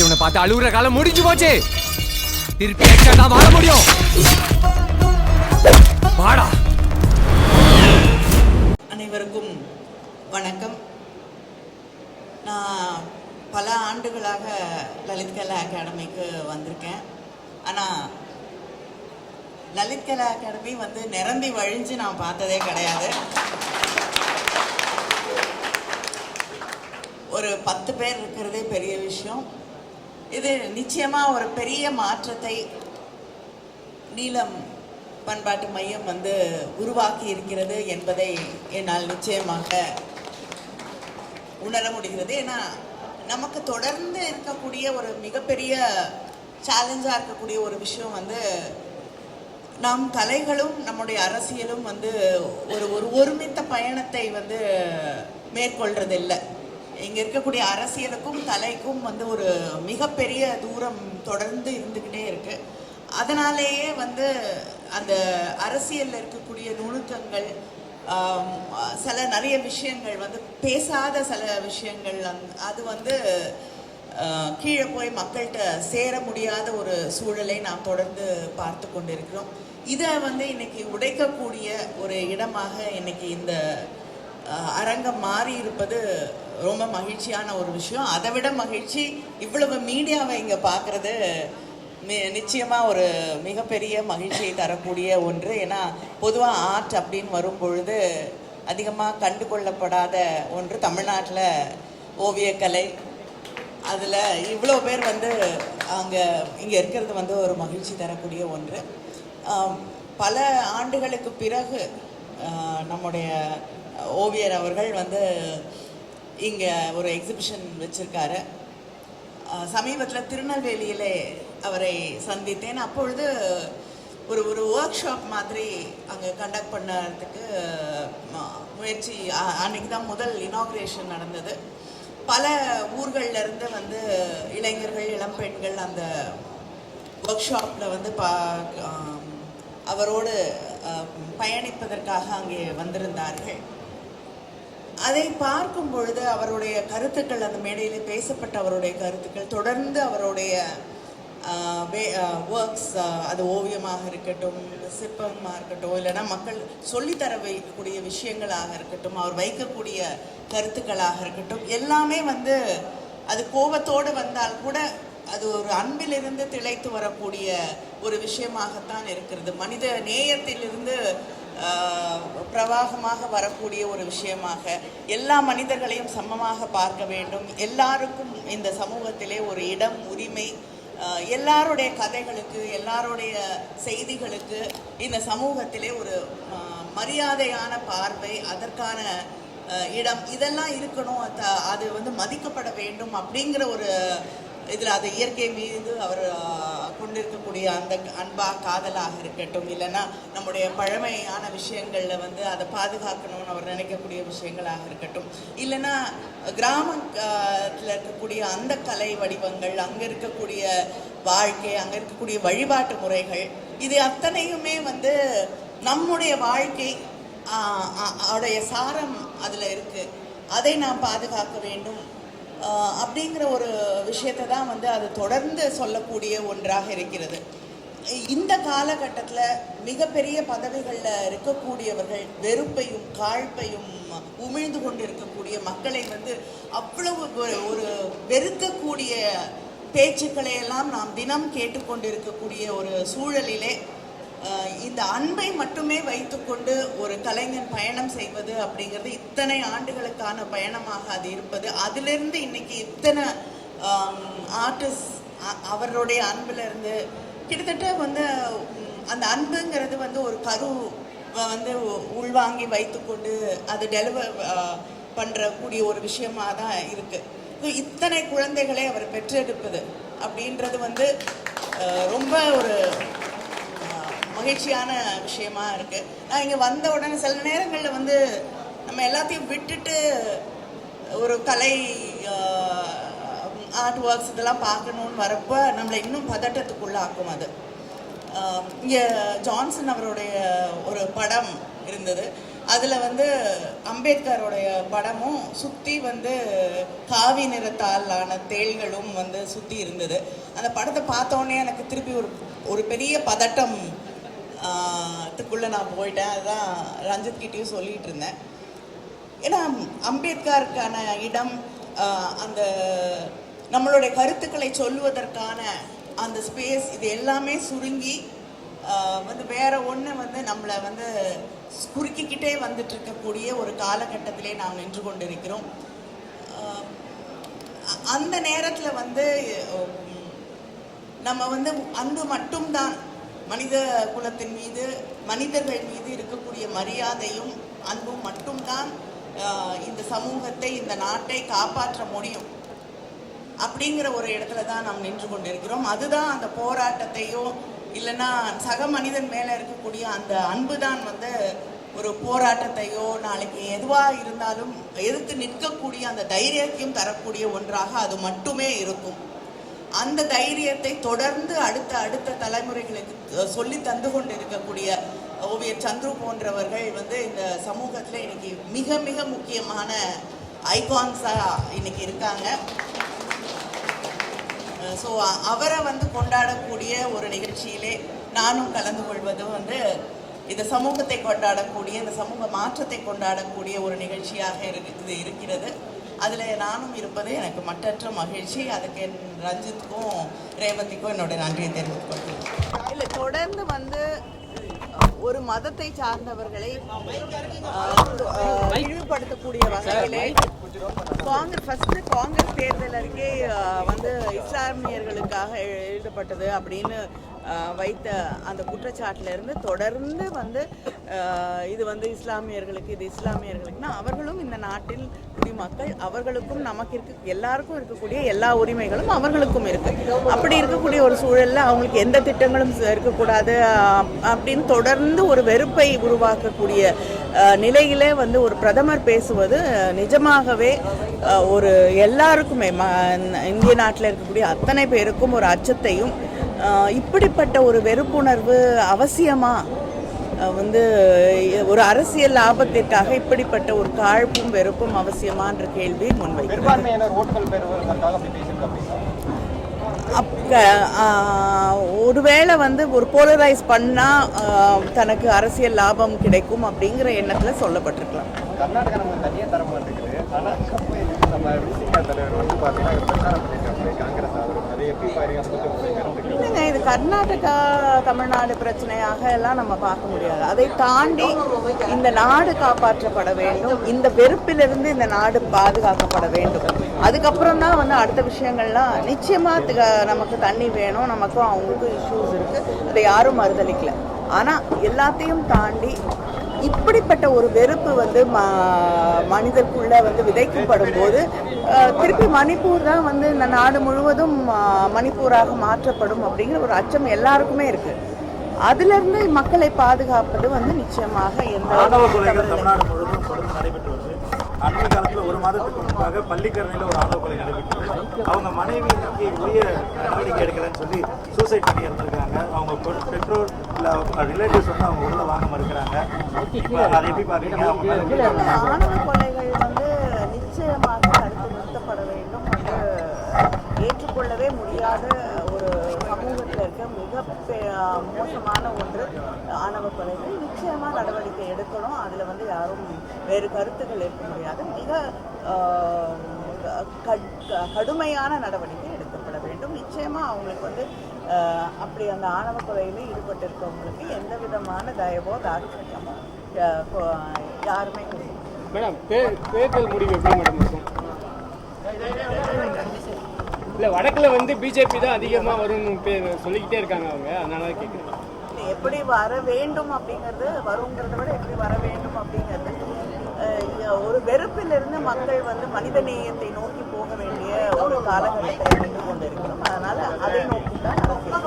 இவனை பார்த்து அழுகுற காலம் முடிஞ்சு போச்சு. திருப்பி எக்ஸ்ட்ரா தான் வாழ முடியும். வாடா. அனைவருக்கும் வணக்கம். நான் பல ஆண்டுகளாக லலித் கலா அகாடமிக்கு வந்திருக்கேன். ஆனால் லலித் கலா அகாடமி வந்து நிரம்பி வழிஞ்சு நான் பார்த்ததே கிடையாது. ஒரு பத்து பேர் இருக்கிறதே பெரிய விஷயம். இது நிச்சயமாக ஒரு பெரிய மாற்றத்தை நீளம் பண்பாட்டு மையம் வந்து உருவாக்கி இருக்கிறது என்பதை என்னால் நிச்சயமாக உணர முடிகிறது. ஏன்னா நமக்கு தொடர்ந்து இருக்கக்கூடிய ஒரு மிகப்பெரிய சேலஞ்சாக இருக்கக்கூடிய ஒரு விஷயம் வந்து நம் கலைகளும் நம்முடைய அரசியலும் வந்து ஒரு ஒரு ஒருமித்த பயணத்தை வந்து மேற்கொள்றதில்லை. இங்கே இருக்கக்கூடிய அரசியலுக்கும் கலைக்கும் வந்து ஒரு மிகப்பெரிய தூரம் தொடர்ந்து இருந்துக்கிட்டே இருக்கு. அதனாலேயே வந்து அந்த அரசியலில் இருக்கக்கூடிய நுணுக்கங்கள் சில நிறைய விஷயங்கள் வந்து பேசாத சில விஷயங்கள் அது வந்து கீழே போய் மக்கள்கிட்ட சேர முடியாத ஒரு சூழலை நாம் தொடர்ந்து பார்த்து கொண்டிருக்கிறோம். இதை வந்து இன்னைக்கு உடைக்கக்கூடிய ஒரு இடமாக இன்னைக்கு இந்த அரங்கம் மாறி இருப்பது ரொம்ப மகிழ்ச்சியான ஒரு விஷயம். அதை விட மகிழ்ச்சி இவ்வளவு மீடியாவை இங்கே பார்க்குறது நிச்சயமாக ஒரு மிகப்பெரிய மகிழ்ச்சியை தரக்கூடிய ஒன்று. ஏன்னா பொதுவாக ஆர்ட் அப்படின்னு வரும் பொழுது அதிகமாக கண்டுகொள்ளப்படாத ஒன்று தமிழ்நாட்டில் ஓவியக்கலை. அதில் இவ்வளோ பேர் வந்து அங்கே இங்கே இருக்கிறது வந்து ஒரு மகிழ்ச்சி தரக்கூடிய ஒன்று. பல ஆண்டுகளுக்கு பிறகு நம்முடைய ஓவியர் அவர்கள் வந்து இங்கே ஒரு எக்ஸிபிஷன் வச்சுருக்காரு. சமீபத்தில் திருநெல்வேலியிலே அவரை சந்தித்தேன். அப்பொழுது ஒரு ஒரு ஒர்க் ஷாப் மாதிரி அங்கே கண்டக்ட் பண்ணுறதுக்கு முயற்சி அன்னைக்கு தான் முதல் இனாக்ரேஷன் நடந்தது. பல ஊர்கள்ல இருந்து வந்து இளைஞர்கள் இளம்பெண்கள் அந்த ஒர்க் ஷாப்பில் வந்து பா அவரோடு பயணிப்பதற்காக அங்கே வந்திருந்தார்கள். அதை பார்க்கும் பொழுது அவருடைய கருத்துக்கள் அந்த மேடையில் பேசப்பட்ட அவருடைய கருத்துக்கள் தொடர்ந்து அவருடைய ஒர்க்ஸ் அது ஓவியமாக இருக்கட்டும் சிற்பமாக இருக்கட்டும் இல்லைன்னா மக்கள் சொல்லித்தர வைக்கக்கூடிய விஷயங்களாக இருக்கட்டும் அவர் வைக்கக்கூடிய கருத்துக்களாக இருக்கட்டும் எல்லாமே வந்து அது கோபத்தோடு வந்தால் கூட அது ஒரு அன்பிலிருந்து திளைத்து வரக்கூடிய ஒரு விஷயமாகத்தான் இருக்கிறது. மனித நேயத்திலிருந்து பிரவாகமாக வரக்கூடிய ஒரு விஷயமாக எல்லா மனிதர்களையும் சமமாக பார்க்க வேண்டும். எல்லாருக்கும் இந்த சமூகத்திலே ஒரு இடம் உரிமை எல்லாருடைய கதைகளுக்கு எல்லாருடைய செய்திகளுக்கு இந்த சமூகத்திலே ஒரு மரியாதையான பார்வை அதற்கான இடம் இதெல்லாம் இருக்கணும். அது வந்து மதிக்கப்பட வேண்டும் அப்படிங்கிற ஒரு இதில் அது இயற்கை மீது அவர் கொண்டிருக்கக்கூடிய அந்த அன்பாக காதலாக இருக்கட்டும் இல்லைன்னா நம்முடைய பழமையான விஷயங்களில் வந்து அதை பாதுகாக்கணும்னு அவர் நினைக்கக்கூடிய விஷயங்களாக இருக்கட்டும். இல்லைன்னா கிராமத்தில் இருக்கக்கூடிய அந்த கலை வடிவங்கள் அங்கே இருக்கக்கூடிய வாழ்க்கை அங்கே இருக்கக்கூடிய வழிபாட்டு முறைகள் இது அத்தனையுமே வந்து நம்முடைய வாழ்க்கை ஆஹ் உடைய சாரம் அதில் இருக்குது அதை நாம் பாதுகாக்க வேண்டும். அப்படிங்கிற ஒரு விஷயத்தை தான் வந்து அது தொடர்ந்து சொல்லக்கூடிய ஒன்றாக இருக்கிறது. இந்த காலகட்டத்தில் மிகப்பெரிய பதவிகளில் இருக்கக்கூடியவர்கள் வெறுப்பையும் காழ்ப்பையும் உமிழ்ந்து கொண்டு இருக்கக்கூடிய மக்களை வந்து அவ்வளவு ஒரு ஒரு வெறுக்கக்கூடிய பேச்சுக்களை எல்லாம் நாம் தினம் கேட்டுக்கொண்டிருக்கக்கூடிய ஒரு சூழலிலே இந்த அன்பை மட்டுமே வைத்துக்கொண்டு ஒரு கலைஞன் பயணம் செய்வது அப்படிங்கிறது இத்தனை ஆண்டுகளுக்கான பயணமாக அது இருப்பது. அதிலிருந்து இன்னைக்கு இத்தனை ஆர்டிஸ்ட் அவருடைய அன்பிலிருந்து கிட்டத்தட்ட வந்து அந்த அன்புங்கிறது வந்து ஒரு கரு வந்து உள்வாங்கி வைத்துக்கொண்டு அது டெலிவர் பண்ணுறக்கூடிய ஒரு விஷயமாக தான் இருக்குது இத்தனை குழந்தைகளை அவர் பெற்றெடுப்பது அப்படின்றது வந்து ரொம்ப ஒரு மகிழ்ச்சியான விஷயமா இருக்கு. நான் இங்க வந்த உடனே சில நேரங்கள்ல வந்து நம்ம எல்லாத்தையும் விட்டுட்டு ஒரு கலை ஆர்ட் ஒர்க்ஸ் இதெல்லாம் பார்க்கணுன்னு வரப்ப நம்மளை இன்னும் பதட்டத்துக்குள்ளாக்கும் அது. இங்கே இங்க ஜான்சன் அவருடைய ஒரு படம் இருந்தது. அதில் வந்து அம்பேத்கருடைய படமும் சுற்றி வந்து காவி நிறத்தாலான தேள்களும் வந்து சுற்றி இருந்தது. அந்த படத்தை பார்த்தோன்னே எனக்கு திருப்பி ஒரு ஒரு பெரிய பதட்டம் த்துக்குள்ளே நான் போயிட்டேன் அதுதான் ரஞ்சித் கிட்டேயும் சொல்லிட்டு இருந்தேன் ஏன்னா அம்பேத்கருக்கான இடம் அந்த நம்மளுடைய கருத்துக்களை சொல்லுவதற்கான அந்த ஸ்பேஸ் இது எல்லாமே சுருங்கி வந்து வேற ஒன்று வந்து நம்மளை வந்து குறுக்கிக்கிட்டே வந்துட்டு இருக்கக்கூடிய ஒரு காலகட்டத்திலே நாம் நின்று கொண்டிருக்கிறோம். அந்த நேரத்தில் வந்து நம்ம வந்து அன்பு மட்டும்தான் மனித குலத்தின் மீது மனிதர்கள் மீது இருக்கக்கூடிய மரியாதையும் அன்பும் மட்டும்தான் இந்த சமூகத்தை இந்த நாட்டை காப்பாற்ற முடியும். அப்படிங்கிற ஒரு இடத்துல தான் நாம் நின்று கொண்டிருக்கிறோம். அதுதான் அந்த போராட்டத்தையோ இல்லைன்னா சக மனிதன் மேலே இருக்கக்கூடிய அந்த அன்பு தான் வந்து ஒரு போராட்டத்தையோ நாளைக்கு எதுவாக இருந்தாலும் எதிர்த்து நிற்கக்கூடிய அந்த தைரியத்தையும் தரக்கூடிய ஒன்றாக அது மட்டுமே இருக்கும். அந்த தைரியத்தை தொடர்ந்து அடுத்த அடுத்த தலைமுறைகளுக்கு சொல்லி தந்து கொண்டு இருக்கக்கூடிய ஓவியர் சந்துரு போன்றவர்கள் வந்து இந்த சமூகத்தில் இன்னைக்கு மிக மிக முக்கியமான ஐகான்ஸாக இன்னைக்கு இருக்காங்க. ஸோ அவரை வந்து கொண்டாடக்கூடிய ஒரு நிகழ்ச்சியிலே நானும் கலந்து கொள்வது வந்து இந்த சமூகத்தை கொண்டாடக்கூடிய இந்த சமூக மாற்றத்தை கொண்டாடக்கூடிய ஒரு நிகழ்ச்சியாக இருக்கு இது இருக்கிறது. அதில் நானும் இருப்பது எனக்கு மட்டற்ற மகிழ்ச்சி. அதுக்கு என் ரஞ்சித்துக்கும் ரேவந்திக்கும் என்னோட நன்றியை தெரிவித்துக் கொள்கிறேன் இல்லை தொடர்ந்து வந்து ஒரு மதத்தை சார்ந்தவர்களை இழிவுபடுத்தக்கூடிய வகையிலே காங்கிரஸ் ஃபர்ஸ்ட் காங்கிரஸ் தேர்தல் அறிக்கை வந்து இஸ்லாமியர்களுக்காக எழுதப்பட்டது அப்படின்னு வைத்த அந்த குற்றச்சாட்டிலிருந்து தொடர்ந்து வந்து இது வந்து இஸ்லாமியர்களுக்கு இது இஸ்லாமியர்களுக்குன்னா அவர்களும் நாட்டில் குடிமக்கள் அவர்களுக்கும் நமக்கு இருக்க எல்லாருக்கும் இருக்கக்கூடிய எல்லா உரிமைகளும் அவர்களுக்கும் இருக்கு. அப்படி இருக்கக்கூடிய ஒரு சூழல்ல அவங்களுக்கு எந்த திட்டங்களும் இருக்கக்கூடாது அப்படின்னு தொடர்ந்து ஒரு வெறுப்பை உருவாக்கக்கூடிய நிலையிலே வந்து ஒரு பிரதமர் பேசுவது நிஜமாகவே ஒரு எல்லாருக்குமே ம- இந்திய நாட்டில் இருக்கக்கூடிய அத்தனை பேருக்கும் ஒரு அச்சத்தையும் இப்படிப்பட்ட ஒரு வெறுப்புணர்வு அவசியமா? வந்து ஒரு அரசியல் லாபத்திற்காக இப்படிப்பட்ட ஒரு காழ்ப்பும் வெறுப்பும் அவசியமான்ற கேள்வி முன்வைக்கிறது. பெரும்பான்மையினர் ஓட்டுகள் பெறுவதற்காக அப்படி பேசியிருக்காங்க. அப்ப ஆஹ், ஒருவேளை வந்து ஒரு போலரைஸ் பண்ணால் தனக்கு அரசியல் லாபம் கிடைக்கும் அப்படிங்கிற எண்ணத்தில் சொல்லப்பட்டிருக்கலாம். கர்நாடகா நமக்கு தனியாக தர மாட்டேங்குது ஆனால் நம்ம விசிகா தலைவர் வந்து பார்த்தீங்கன்னா இவர் பிரச்சாரம் பண்ணியிருக்காரு காங்கிரஸ் ஆதரவு. அதை எப்படி பாருங்க கர்நாடகா தமிழ்நாடு பிரச்சனையாக எல்லாம் நம்ம பார்க்க முடியாது. அதை தாண்டி இந்த நாடு காப்பாற்றப்பட வேண்டும். இந்த வெறுப்பிலிருந்து இந்த நாடு பாதுகாக்கப்பட வேண்டும். அதுக்கப்புறம் தான் வந்து அடுத்த விஷயங்கள்லாம் நிச்சயமா நமக்கு தண்ணி வேணும். நமக்கும் அவங்களுக்கும் இஷ்யூஸ் இருக்கு. அதை யாரும் மறுதளிக்கல. ஆனா எல்லாத்தையும் தாண்டி இப்படிப்பட்ட ஒரு வெறுப்பு வந்து மனிதருக்குள்ள வந்து விதைக்கப்படும் போது திருப்பி மணிப்பூர் தான் வந்து இந்த நாடு முழுவதும் மணிப்பூராக மாற்றப்படும் அப்படிங்கிற ஒரு அச்சம் எல்லாருக்குமே இருக்கு. அதுல இருந்து மக்களை பாதுகாப்பது வந்து நிச்சயமாக எந்த அண்மை காலத்தில் ஒரு மாதத்துக்கு முன்பாக பள்ளிக்கரணையில் ஒரு ஆணவ கொலை நடைபெற்றது அவங்க மனைவி நோக்கி உரிய நடவடிக்கை எடுக்கலன்னு சொல்லி சூசைட் பண்ணி இறந்துருக்காங்க. அவங்க பெற்றோர் இல்லை ரிலேட்டிவ்ஸ் வந்து அவங்க உள்ள வாங்க மறுக்கிறாங்க. அதை எப்படி பார்க்குறீங்க ஆணவ கொலைகள் வந்து நிச்சயமாக தடுத்து நிறுத்தப்பட வேண்டும் என்று ஏற்றுக்கொள்ளவே முடியாத ஒரு சமூகத்தில் இருக்க மிக மோசமான ஒன்று ஆணவ கொலைகள் நிச்சயமாக நடவடிக்கை எடுக்கணும். அதில் வந்து யாரும் வேறு கருத்துக்கள் இருக்க முடியாது. மிக கடுமையான நடவடிக்கை. நிச்சயமாக அவங்களுக்கு வந்து அப்படி அந்த ஆணவ கொலையில் ஈடுபட்டிருக்கவங்களுக்கு எந்த விதமான தயவோ தாட்சண்யமோ யாருமே மேடம் தேர்தல் முடிவு எப்படி மேடம் இருக்கும்? இல்லை வடக்கில் வந்து பிஜேபி தான் அதிகமாக வரும்னு சொல்லிக்கிட்டே இருக்காங்க அவங்க. அதனால தான் கேட்குறேன் எப்படி வர வேண்டும் அப்படிங்கிறது வருங்கிறத விட எப்படி வர வேண்டும் அப்படிங்கிறது ஒரு வெறுப்பிலிருந்து மக்கள் வந்து மனித நேயத்தை நோக்கி போக வேண்டிய ஒரு காலகட்டத்தில் நின்று கொண்டிருக்கிறோம் அதனால அதை நோக்கி தான் அரசியல்